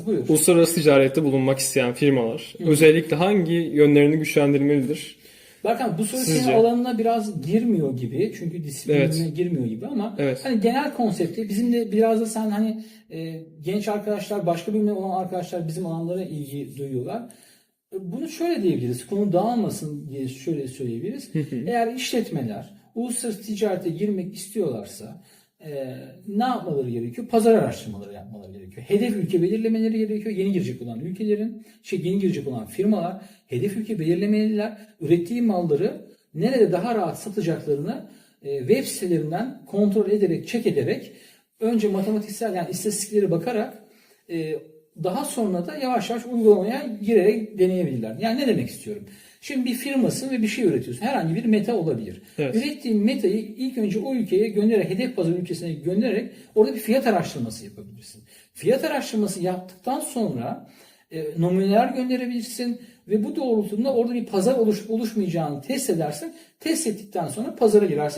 Yılmaz buyur. Uluslararası ticarette bulunmak isteyen firmalar özellikle hangi yönlerini güçlendirmelidir? Berkan bu soru Sizce? senin alanına biraz girmiyor gibi. Çünkü disiplinine Evet. girmiyor gibi ama Evet. hani genel konsepti bizim de biraz da sen hani e, genç arkadaşlar başka bölümde olan arkadaşlar bizim alanlara ilgi duyuyorlar. E, Bunu şöyle diyebiliriz. Konu dağılmasın diye şöyle söyleyebiliriz. Eğer işletmeler uluslararası ticarete girmek istiyorlarsa e, ne yapmaları gerekiyor? Pazar araştırmaları yapmaları. Hedef ülke belirlemeleri gerekiyor. Yeni girecek olan ülkelerin, şey yeni girecek olan firmalar hedef ülke belirlemeliler. Ürettiği malları nerede daha rahat satacaklarını e, web sitelerinden kontrol ederek, check ederek önce matematiksel yani istatistikleri bakarak e, daha sonra da yavaş yavaş uygulamaya girerek deneyebilirler. Yani ne demek istiyorum? Şimdi bir firmasın ve bir şey üretiyorsun. Herhangi bir meta olabilir. Evet. Ürettiğin metayı ilk önce o ülkeye göndererek, hedef pazar ülkesine göndererek orada bir fiyat araştırması yapabilirsin. Fiyat araştırması yaptıktan sonra e, numuneler gönderebilirsin ve bu doğrultuda orada bir pazar oluş, oluşmayacağını test edersin. Test ettikten sonra pazara girersin.